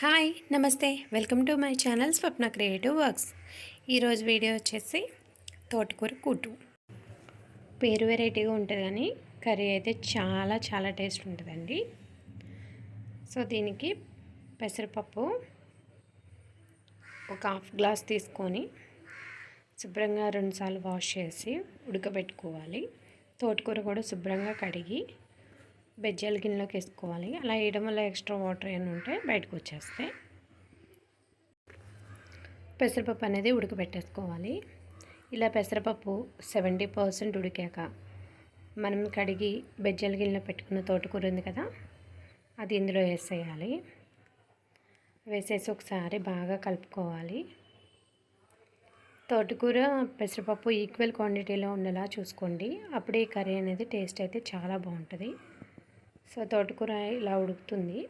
Hi నమస్తే. Welcome to my channel Swapna creative works. ఈరోజు video వచ్చేసి తోటకూర కూటు. పేరు వెరైటీగా ఉంటుంది కానీ కర్రీ అయితే చాలా చాలా టేస్ట్ ఉంటుందండి. సో దీనికి పెసరపప్పు ఒక హాఫ్ గ్లాస్ తీసుకొని శుభ్రంగా రెండుసార్లు వాష్ చేసి ఉడకబెట్టుకోవాలి. తోటకూర కూడా శుభ్రంగా కడిగి బెజ్జాల గిన్నెలోకి వేసుకోవాలి. అలా వేయడం వల్ల ఎక్స్ట్రా వాటర్ ఏమైనా ఉంటే బయటకు వచ్చేస్తాయి పెసరపప్పు అనేది ఉడకబెట్టేసుకోవాలి. ఇలా పెసరపప్పు సెవెంటీ పర్సెంట్ ఉడికాక మనం కడిగి బెజ్జల గిన్నెలో పెట్టుకున్న తోటకూర ఉంది కదా అది ఇందులో వేసేయాలి. వేసేసి ఒకసారి బాగా కలుపుకోవాలి. తోటకూర పెసరపప్పు ఈక్వల్ క్వాంటిటీలో ఉండేలా చూసుకోండి. అప్పుడే ఈ కర్రీ అనేది టేస్ట్ అయితే చాలా బాగుంటుంది. సో తోటకూర ఇలా ఉడుకుతుంది.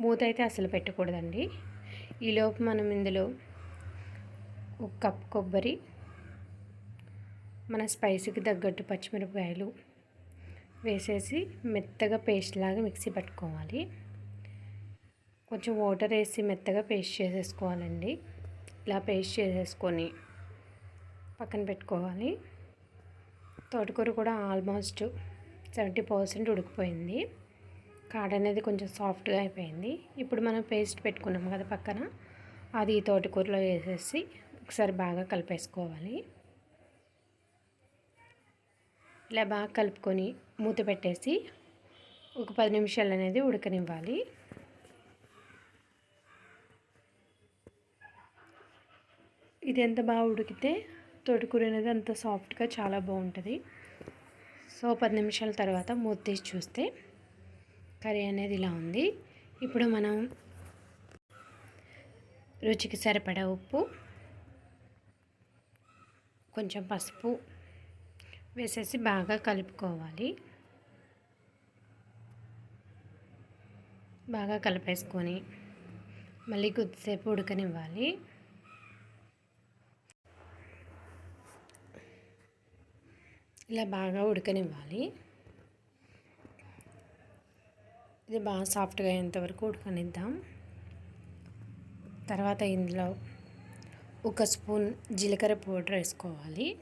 మూత అయితే అసలు పెట్టకూడదండి. ఈలోపు మనం ఇందులో ఒక కప్ కొబ్బరి మన స్పైసీకి తగ్గట్టు పచ్చిమిరపకాయలు వేసేసి మెత్తగా పేస్ట్ లాగా మిక్సీ పట్టుకోవాలి. కొంచెం వాటర్ వేసి మెత్తగా పేస్ట్ చేసేసుకోవాలండి. ఇలా పేస్ట్ చేసేసుకొని పక్కన పెట్టుకోవాలి. తోటకూర కూడా ఆల్మోస్ట్ సెవెంటీ పర్సెంట్ ఉడికిపోయింది. కాడ అనేది కొంచెం సాఫ్ట్గా అయిపోయింది. ఇప్పుడు మనం పేస్ట్ పెట్టుకున్నాం కదా పక్కన అది తోటకూరలో వేసేసి ఒకసారి బాగా కలిపేసుకోవాలి. ఇలా బాగా కలుపుకొని మూత పెట్టేసి ఒక పది నిమిషాలు అనేది ఉడకనివ్వాలి. ఇది ఎంత బాగా ఉడికితే తోటకూర అనేది అంత సాఫ్ట్గా చాలా బాగుంటుంది. సో పది నిమిషాల తర్వాత మూత తీసి చూస్తే కర్రీ అనేది ఇలా ఉంది. ఇప్పుడు మనం రుచికి సరిపడా ఉప్పు కొంచెం పసుపు వేసేసి బాగా కలుపుకోవాలి. బాగా కలిపేసుకొని మళ్ళీ కొద్దిసేపు ఉడకనివ్వాలి. ఇలా బాగా ఉడకనివ్వాలి. ఇది బాగా సాఫ్ట్గా అయ్యేంతవరకు ఉడకనిద్దాం. తర్వాత ఇందులో ఒక స్పూన్ జీలకర్ర పౌడర్ వేసుకోవాలి.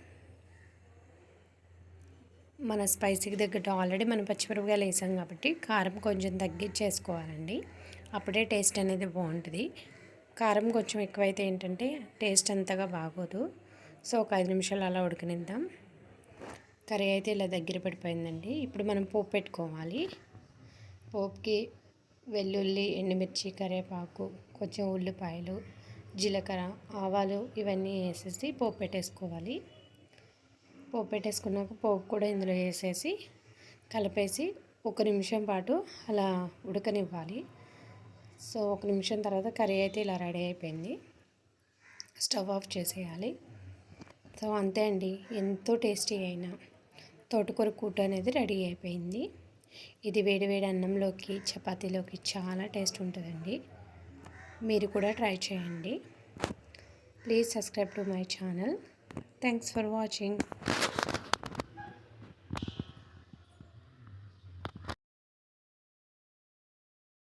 మన స్పైసీకి తగ్గట్టు ఆల్రెడీ మనం పచ్చిమిరపకాయలు వేసాం కాబట్టి కారం కొంచెం తగ్గించేసుకోవాలండి. అప్పుడే టేస్ట్ అనేది బాగుంటుంది. కారం కొంచెం ఎక్కువైతే ఏంటంటే టేస్ట్ అంతగా బాగోదు. సో ఒక ఐదు నిమిషాలు అలా ఉడకనిద్దాం. కర్రీ అయితే ఇలా దగ్గర పడిపోయిందండి. ఇప్పుడు మనం పోపు పెట్టుకోవాలి. పోపుకి వెల్లుల్లి ఎండుమిర్చి కరివేపాకు కొంచెం ఉల్లిపాయలు జీలకర్ర ఆవాలు ఇవన్నీ వేసేసి పోపు పెట్టేసుకోవాలి. పోపు పెట్టేసుకున్నాక పోపు కూడా ఇందులో వేసేసి కలిపేసి ఒక నిమిషం పాటు అలా ఉడకనివ్వాలి. సో ఒక నిమిషం తర్వాత కర్రీ అయితే ఇలా రెడీ అయిపోయింది. స్టవ్ ఆఫ్ చేసేయాలి. సో అంతే అండి. ఎంతో టేస్టీ అయినా తోటకూర కూట అనేది రెడీ అయిపోయింది. ఇది వేడి వేడి అన్నంలోకి చపాతీలోకి చాలా టేస్ట్ ఉంటుందండి. మీరు కూడా ట్రై చేయండి. Please subscribe to my channel. Thanks for watching.